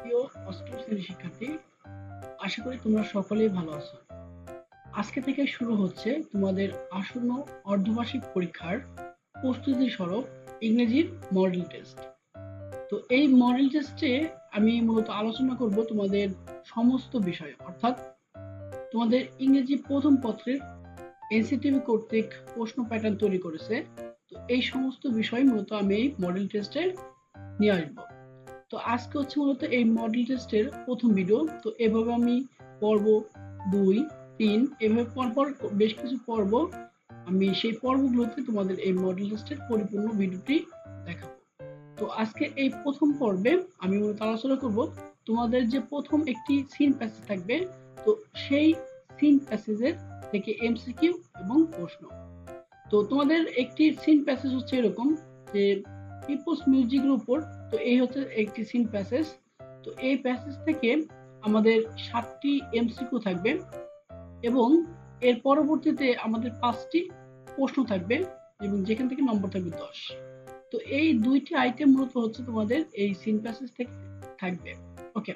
প্রিয় অষ্টম শ্রেণির শিক্ষার্থী, আশা করি তোমরা সকলেই ভালো আছো। আজকে থেকে শুরু হচ্ছে তোমাদের আসন্ন অর্ধবার্ষিক পরীক্ষার প্রস্তুতি স্বরূপ ইংরেজির মডেল টেস্ট। তো এই মডেল টেস্টে আমি মূলত আলোচনা করব তোমাদের সমস্ত বিষয়, অর্থাৎ তোমাদের ইংরেজি প্রথম পত্রের এনসিটিভি কর্তৃক প্রশ্ন প্যাটার্ন তৈরি করেছে। তো এই সমস্ত বিষয় মূলত আমি এই মডেল টেস্টে নিয়ে আসব। তো আজকে হচ্ছে মূলত এই মডেল টেস্টের প্রথম ভিডিও তো এভাবে আমি পর্ব দুই, তিন, এভাবে পরপর বেশ কিছু পর্ব আমি সেই পর্বগুলোতে তোমাদের এই মডেল টেস্টের পরিপূর্ণ ভিডিওটি দেখাবো। তো আজকে এই প্রথম পর্বে আমি মূলত আলোচনা করব তোমাদের যে প্রথম একটি সিন প্যাসেজ থাকবে, তো সেই সিন প্যাসেজের থেকে এমসিকিউ এবং প্রশ্ন। তো তোমাদের একটি সিন প্যাসেজ হচ্ছে এরকম যে পিপলস মিউজিকের উপর, তো এই হচ্ছে একটি সিন প্যাসেজ তো এই প্যাসেজ থেকে আমাদের সাতটি এমসিকিউ থাকবে এবং এর পরবর্তীতে আমাদের পাঁচটি প্রশ্ন থাকবে এবং যেখান থেকে নম্বর থাকবে দশ। তো এই দুইটি আইটেম মূলত হচ্ছে তোমাদের এই সিন প্যাসেজ থেকে থাকবে। ওকে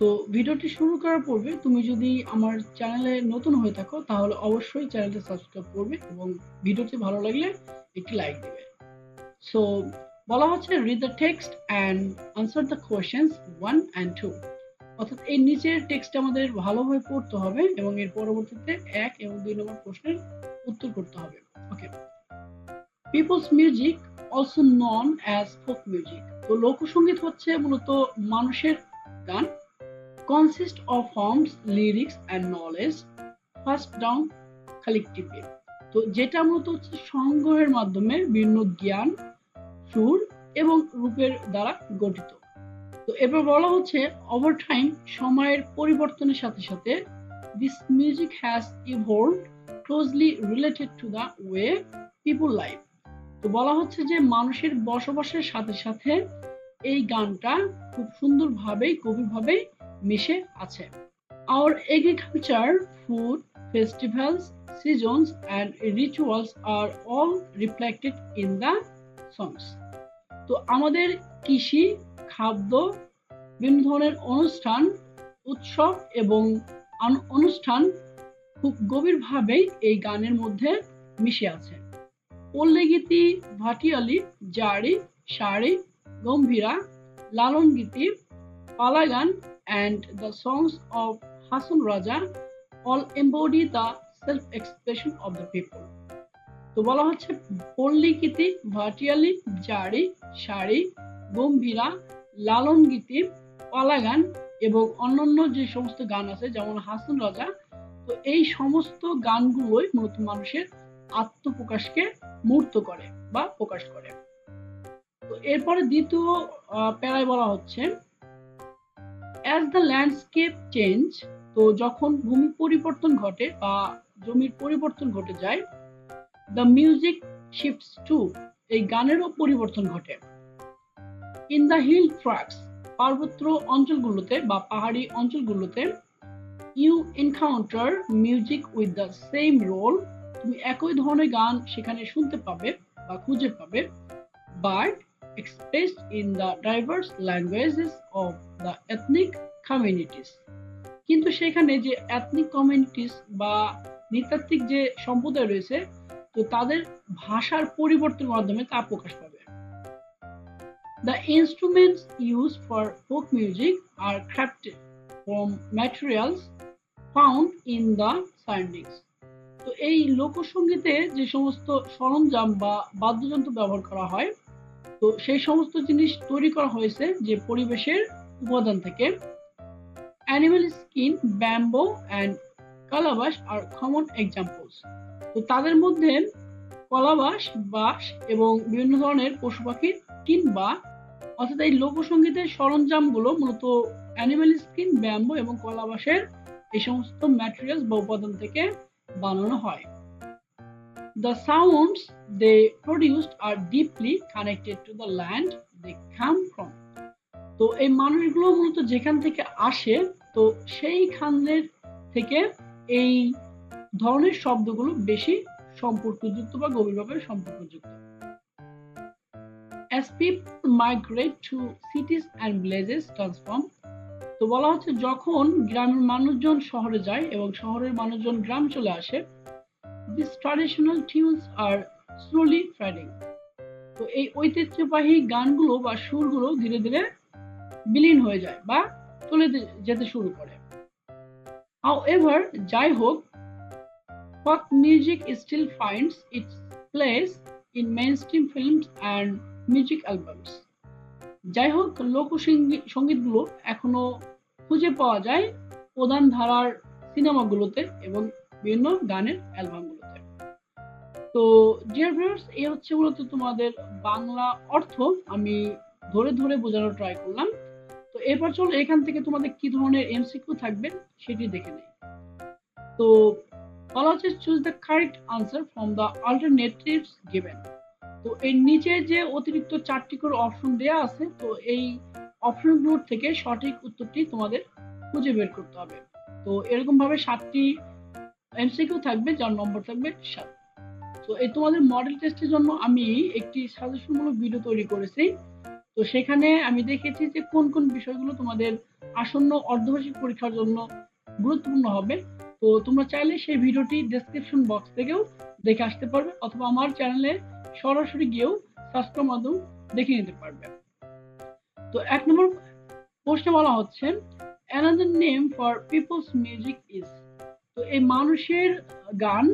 তো ভিডিওটি শুরু করার পূর্বে তুমি যদি আমার চ্যানেলে নতুন হয়ে থাকো, তাহলে অবশ্যই চ্যানেলটি সাবস্ক্রাইব করবে এবং ভিডিওটি ভালো লাগলে একটি লাইক দেবে। সো বলা হচ্ছে read the text and answer the questions one and two অর্থাৎ এই নিচের টেক্সট আমাদের ভালোভাবে পড়তে হবে এবং এর পরবর্তীতে এক এবং দুই নম্বর প্রশ্নের উত্তর করতে হবে। Okay peoples music also known as folk music তো লোকসঙ্গীত হচ্ছে মূলত মানুষের গান। Consist of forms lyrics and knowledge passed down collectively তো যেটা মূলত হচ্ছে সংগ্রহের মাধ্যমে বিভিন্ন জ্ঞান সুর এবং রূপের দ্বারা গঠিত। তো এবার বলা হচ্ছে ওভার টাইম সময়ের পরিবর্তনের সাথে সাথে this music has evolve closely related to the way people life তো বলা হচ্ছে যে মানুষের বসবাসের সাথে সাথে এই গানটা খুব সুন্দরভাবেই গভীরভাবেই মিশে আছে। Our agriculture food festivals, seasons, and rituals are all reflected in the songs. তো আমাদের কৃষি, খাদ্য, বিভিন্ন ধরনের অনুষ্ঠান, উৎসব এবং অনুষ্ঠান খুব গভীরভাবেই এই গানের মধ্যে মিশে আছে। পল্লীগীতি, ভাটিয়ালি, জারি sari Gambhira, Lalon Geeti, পালাগান and the songs of Hason Raja all embody the self expression of the people তো বলা হচ্ছে পল্লী গীতি ভাটিয়ালি জারি শাড়ি গম্ভীরা লালন গীতি পালাগান এবং অন্যান্য যে সমস্ত গান আছে, যেমন হাসন রাজা, তো এই সমস্ত গানগুলোই মূলত মানুষের আত্মপ্রকাশকে মূর্ত করে বা প্রকাশ করে। তো এরপরে দ্বিতীয় প্যারায় বলা হচ্ছে অ্যাজ দ্য ল্যান্ডস্কেপ চেঞ্জ তো যখন ভূমি পরিবর্তন ঘটে বা জমির পরিবর্তন ঘটে যায় দ্য মিউজিক শিফটস টু এই গানেরও পরিবর্তন ঘটে। ইন দ্য হিল ট্র্যাকস পার্বত্য অঞ্চলগুলোতে বা পাহাড়ি অঞ্চলগুলোতে you encounter music with the same role তুমি একই ধরনের গান সেখানে শুনতে পাবে বা খুঁজে পাবে but expressed in the diverse languages of the ethnic communities কিন্তু সেখানে যে এথনিক কমিউনিটিস বা নৃতাত্ত্বিক যে সম্প্রদায় রয়েছে তো তাদের ভাষার পরিবর্তনের মাধ্যমে তা প্রকাশ পাবে। The instruments use for folk music are crafted from materials found in the surroundings তো এই লোকসঙ্গীতে যে সমস্ত সরঞ্জাম বা বাদ্যযন্ত্র ব্যবহার করা হয়, তো সেই সমস্ত জিনিস তৈরি করা হয়েছে যে পরিবেশের উপাদান থেকে। Animal skin bamboo and calabash are common examples তো তাদের মধ্যে কলাবাস, বাঁশ এবং বিভিন্ন ধরনের পশু পাখির স্কিন বা অর্থাৎ এই লোকসঙ্গীতের সরঞ্জামগুলো মূলত অ্যানিমাল স্কিন ব্যাম্বো এবং কলাবাসের এই সমস্ত ম্যাটেরিয়ালস বা উপাদান থেকে বানানো হয় The sounds they produced are deeply connected to the land they come from. তো এই মানুষগুলো মূলত যেখান থেকে আসে, তো সেইখানের থেকে এই ধরনের শব্দগুলো বেশি সম্পর্কযুক্ত বা গভীরভাবে সম্পর্কযুক্ত। A as people migrate to cities and villages transform তো বলা হচ্ছে যখন গ্রামের মানুষজন শহরে যায় এবং শহরের মানুষজন গ্রাম চলে আসে this traditional tunes are slowly fading তো এই ঐতিহ্যবাহী গানগুলো বা সুরগুলো ধীরে ধীরে বিলীন হয়ে যায় বা চলে যেতে শুরু করে। হাউ এভার যাই হোক folk music still finds its place in mainstream films and music albums. যাই হোক লোকসঙ্গীতগুলো এখনও খুঁজে পাওয়া যায় প্রধান ধারার সিনেমাগুলোতে এবং বিভিন্ন গানের অ্যালবামগুলোতে। তো ডিয়ার ভিউয়ার্স এই হচ্ছে মূলত তোমাদের বাংলা অর্থ। আমি ধরে ধরে বোঝানোর ট্রাই করলাম। তো, এরপর চলো, এখান থেকে তোমাদের কি ধরনের এমসিকিউ থাকবে সেটি দেখে নেই। তো হচ্ছে choose the correct answer from the alternatives given তো এর নিচে যে অতিরিক্ত চারটি করে অপশন দেওয়া আছে, তো এই অপশনগুলোর থেকে সঠিক উত্তরটি তোমাদের খুঁজে বের করতে হবে। তো এরকম ভাবে সাতটি এমসিকিউ থাকবে, যার নম্বর থাকবে সাত। তো এই তোমাদের মডেল টেস্টের জন্য আমি একটি সাজেশনমূলক ভিডিও তৈরি করেছি। তো সেখানে আমি দেখেছি যে কোন কোন বিষয়গুলো তোমাদের আসন্ন অর্ধবার্ষিক পরীক্ষার জন্য গুরুত্বপূর্ণ হবে। তো তোমরা চাইলে সেই ভিডিওটি ডেসক্রিপশন বক্স থেকেও দেখে আসতে পারবে অথবা আমার চ্যানেলে সরাসরি গিয়েও সাবস্ক্রাইব মাধ্যম দেখে নিতে পারবে। তো এক নম্বর প্রশ্নে বলা হচ্ছে another name for peoples music is তো এই মানুষের গান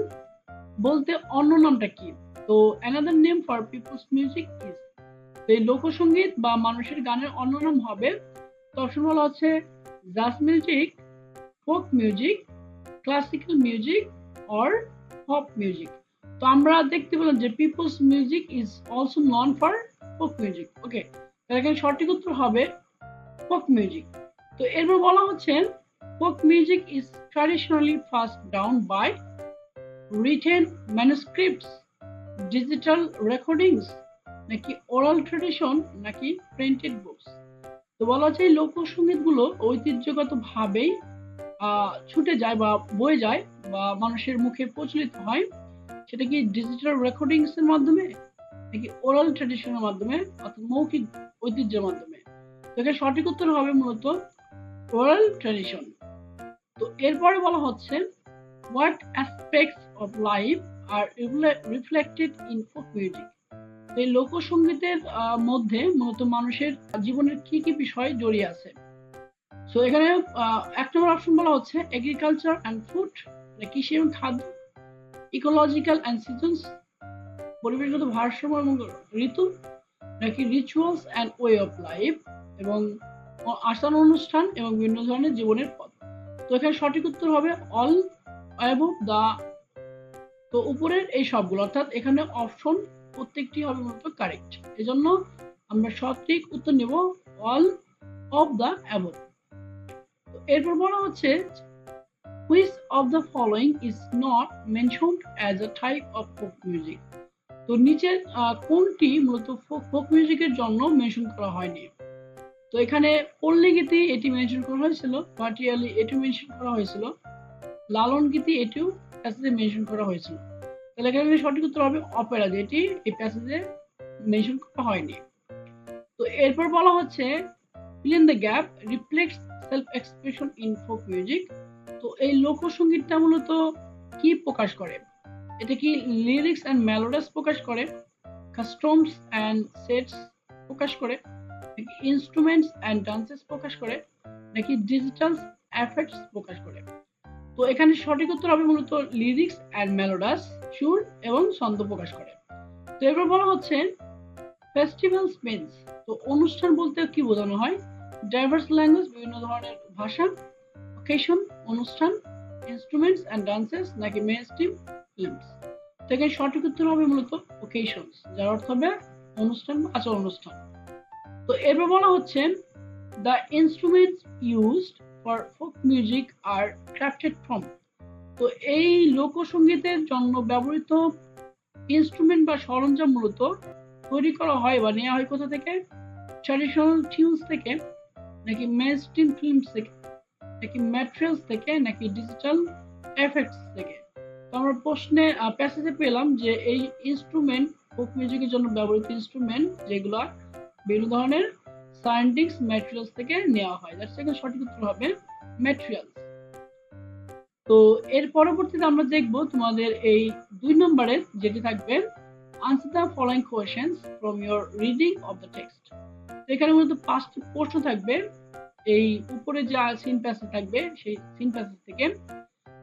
বলতে অন্য নামটা কি? তো another name for peoples music is তো এই লোকসঙ্গীত বা মানুষের গানের অন্য নাম হবে তখন বলা হচ্ছে jazz music folk music classical music or pop music তো আমরা দেখতে পেলাম যে peoples music is also known for folk music okay এখানে সঠিক উত্তর হবে ফোক মিউজিক তো এরপর বলা হচ্ছে folk music is traditionally passed down by written manuscripts digital recordings নাকি ওরাল ট্রেডিশন নাকি প্রিন্টেড বুকস তো বলা এই লোকসঙ্গীতগুলো ঐতিহ্যগত ভাবেই ছুটে যায় বা বয়ে যায় বা মানুষের মুখে প্রচলিত হয়, সেটা কি ডিজিটাল রেকর্ডিংস এর মাধ্যমে? নাকি ওরাল ট্রেডিশনের মাধ্যমে অর্থাৎ মৌখিক ঐতিহ্যের মাধ্যমে? এখানে সঠিক উত্তর হবে মূলত ওরাল ট্রেডিশন তো এরপরে বলা হচ্ছে what aspects of life are reflected in folk music এই লোকসঙ্গীতের মধ্যে মূলত মানুষের জীবনের কি কি বিষয় জড়িয়ে আছে? সো এখানে এক নম্বর অপশন বলা হচ্ছে এগ্রিকালচার অ্যান্ড ফুড কৃষি এবং খাদ্য ইকোলজিক্যাল অ্যান্ড সিজনস পরিবেশগত ভারসাম্য এবং ঋতু, নাকি rituals and way of life এবং আসান অনুষ্ঠান এবং বিভিন্ন ধরনের জীবনের পথ। তো এখানে সঠিক উত্তর হবে অল অ্যাবভ দা তো উপরের এই সবগুলো, অর্থাৎ এখানে অপশন প্রত্যেকটি হবে মূলত কারেক্ট এজন্য আমরা সঠিক উত্তর নেব অল অফ দ্য অ্যাবভ এরপর বলা হচ্ছে which of the following is not mentioned as a type of folk music তো নিচের কোনটি মূলত ফোক মিউজিকের জন্য মেনশন করা হয়নি? তো এখানে পল্লী গীতি এটি মেনশন করা হয়েছিল পাটিয়ালি এটি মেনশন করা হয়েছিল লালন গীতি এটিও প্যাসেজে মেনশন করা হয়েছিল। তাহলে এখানে সঠিক উত্তর হবে অপেরা যেটি এই প্যাসেজে মেনশন করা হয়নি। তো এরপর বলা হচ্ছে, fill in the gap reflects self expression in folk music, তো এই লোকসঙ্গীতটা মূলত কি প্রকাশ করে? এটা কি লিরিক্স এন্ড মেলোডিস প্রকাশ করে? কাস্টমস এন্ড সেটস প্রকাশ করে? নাকি ইনস্ট্রুমেন্টস এন্ড ডান্সেস প্রকাশ করে? নাকি ডিজিটাল এফেক্টস প্রকাশ করে? তো এখানে সঠিক উত্তর হবে মূলত লিরিক্স এন্ড মেলোডাস সুর এবং ছন্দ প্রকাশ করে। তো এবার বলা হচ্ছে ফেস্টিভ্যালস মিনস তো অনুষ্ঠান বলতে কি বোঝানো হয়? ডাইভার্স ল্যাঙ্গুয়েজ বিভিন্ন ধরনের ভাষা অকেশন অনুষ্ঠান ইনস্ট্রুমেন্টস অ্যান্ড ডান্সেস নাকি মেন স্ট্রিম ফিল্মস এখানে সঠিক উত্তর হবে মূলত ওকেশনস যার অর্থ হবে অনুষ্ঠান আচার অনুষ্ঠান। তো এরপর বলা হচ্ছে the instruments used for folk music are crafted from তো এই লোকসঙ্গীতের জন্য ব্যবহৃত ইনস্ট্রুমেন্ট বা সরঞ্জাম মূলত তৈরি করা হয় বা নেওয়া হয় কোথা থেকে? ট্র্যাডিশনাল টিউনস থেকে। নাকি মেনস্ট্রিম ফিল্মস থেকে নাকি ম্যাটেরিয়ালস থেকে নাকি ডিজিটাল এফেক্টস থেকে তো আমরা প্রশ্নে প্যাসেজে পেলাম যে এই ইনস্ট্রুমেন্ট ফোক মিউজিকের জন্য ব্যবহৃত ইনস্ট্রুমেন্ট যেগুলো বিভিন্ন ধরনের সায়েন্টিক্স ম্যাটেরিয়ালস থেকে নেওয়া হয়। যার সেখানে সঠিক উত্তর হবে ম্যাটেরিয়ালস তো এর পরবর্তীতে আমরা দেখব তোমাদের এই দুই নম্বরের যেটি থাকবে answer the following questions from your reading of the text এখানে মূলত পাঁচটি প্রশ্ন থাকবে। এই উপরে যে সিন প্যাসেজ থাকবে, সেই সিন প্যাসেজ থেকে।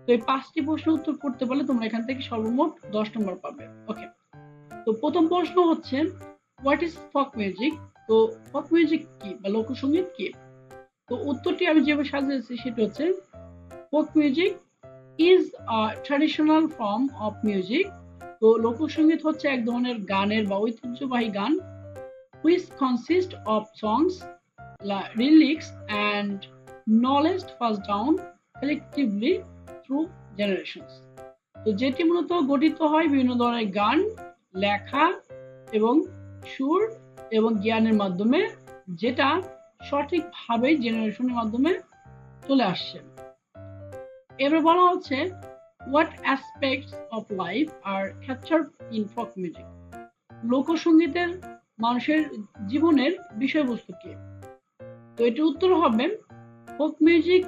তো এই পাঁচটি প্রশ্ন উত্তর করতে পারলে তোমরা এখান থেকে সর্বমোট দশ নম্বর পাবে। ওকে তো প্রথম প্রশ্ন হচ্ছে হোয়াট ইজ ফক মিউজিক তো ফক মিউজিক কি বা লোকসঙ্গীত কি? তো উত্তরটি আমি যেভাবে সাজিয়েছি সেটা হচ্ছে folk music is a traditional form of music তো লোকসঙ্গীত হচ্ছে এক ধরনের গানের বা ঐতিহ্যবাহী গান which consist of songs lyrics and knowledge pass down collectively through generations তো যেটি মূলত গঠিত হয় বিভিন্ন ধরনের গান, লেখা এবং সুর এবং জ্ঞানের মাধ্যমে, যেটা সঠিকভাবে জেনারেশনের মাধ্যমে চলে আসছে। এবার বলা হচ্ছে what aspects of life are capture in folk music লোকসঙ্গীতের মানুষের জীবনের বিষয়বস্তু কি তো এটির উত্তর হবে folk music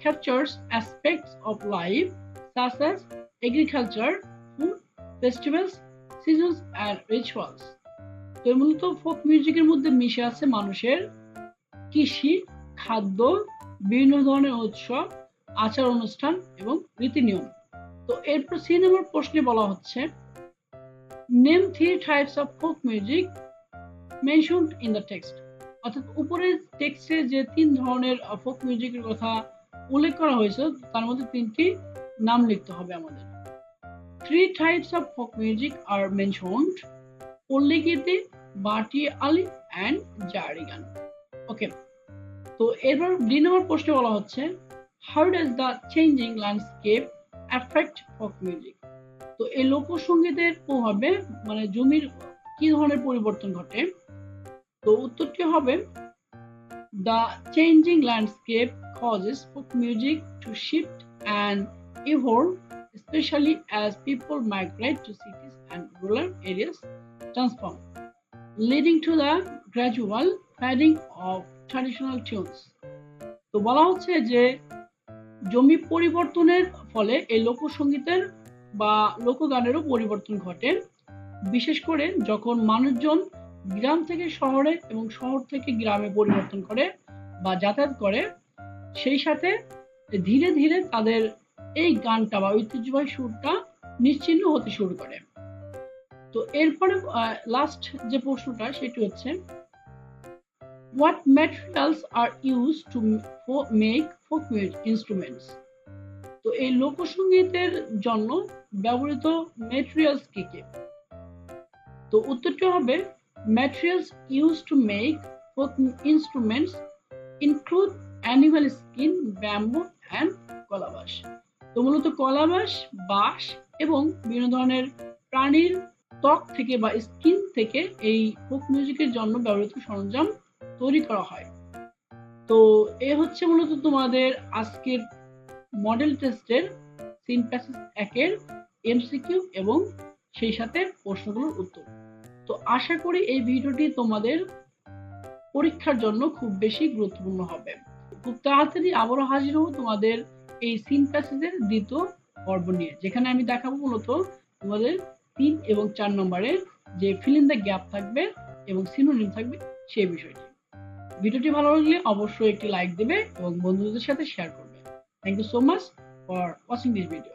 captures aspects of life such as agriculture, food, festivals, seasons and rituals. তো মূলত ফোক মিউজিকের মধ্যে মিশে আছে মানুষের কৃষি খাদ্য বিভিন্ন ধরনের উৎসব আচার অনুষ্ঠান এবং রীতিনিয়ম তো এরপর সিনেমার প্রশ্নে বলা হচ্ছে name three types of folk music mentioned in the text অর্থাৎ উপরের টেক্সটে যে তিন ধরনের ফোক মিউজিকের কথা উল্লেখ করা হয়েছে, তার মধ্যে তিনটি নাম লিখতে হবে আমাদের। Three types of folk music are mentioned Palligeeti Bhatiali and জারি গান। ওকে তো এরপর দুই নম্বর প্রশ্নে বলা হচ্ছে how does the changing landscape affect folk music তো এই লোকসঙ্গীতের প্রভাবে মানে জমির কি ধরনের পরিবর্তন ঘটে? তো উত্তর কি হবে the changing landscape causes folk music to shift and evolve especially as people migrate to cities and rural areas transform leading to the gradual fading of traditional tunes তো বলা হচ্ছে যে, জমি পরিবর্তনের ফলে এই লোকসঙ্গীতের বা লোকগানেরও পরিবর্তন ঘটে। বিশেষ করে যখন মানুষজন গ্রাম থেকে শহরে এবং শহর থেকে গ্রামে পরিবর্তন করে বা যাতায়াত করে, সেই সাথে ধীরে ধীরে তাদের এই গানটা বা ঐতিহ্যবাহী সুরটা নিশ্চিহ্ন হতে শুরু করে। তো এরপরে লাস্ট যে প্রশ্নটা, সেটি হচ্ছে what materials are use to make folk instruments তো এই লোকসঙ্গীতের জন্য ব্যবহৃত ম্যাটেরিয়ালস কি কি? তো উত্তরটি হবে materials use to make folk instruments include animal skin bamboo and calabash. তো মূলত কলাবাস, বাঁশ এবং বিভিন্ন ধরনের প্রাণীর ত্বক থেকে বা স্কিন থেকে এই ফোক মিউজিকের জন্য ব্যবহৃত সরঞ্জাম তৈরি করা হয়। তো এ হচ্ছে মূলত তোমাদের আজকের মডেল টেস্টের সিন একের এমসিকিউ এবং সেই সাথে প্রশ্নগুলোর উত্তর। তো আশা করি এই ভিডিওটি তোমাদের পরীক্ষার জন্য খুব বেশি গুরুত্বপূর্ণ হবে। খুব তাড়াতাড়ি আবারও হাজির হব তোমাদের এই সিন প্যাসেজের দ্বিতীয় পর্ব নিয়ে, যেখানে আমি দেখাবো মূলত তোমাদের তিন এবং চার নম্বরের যে ফিল দ্য গ্যাপ থাকবে এবং সিনোনিম থাকবে সেই বিষয়টি। ভিডিওটি ভালো লাগলে অবশ্যই একটি লাইক দেবে এবং বন্ধুদের সাথে শেয়ার করবে। Thank you so much for watching this video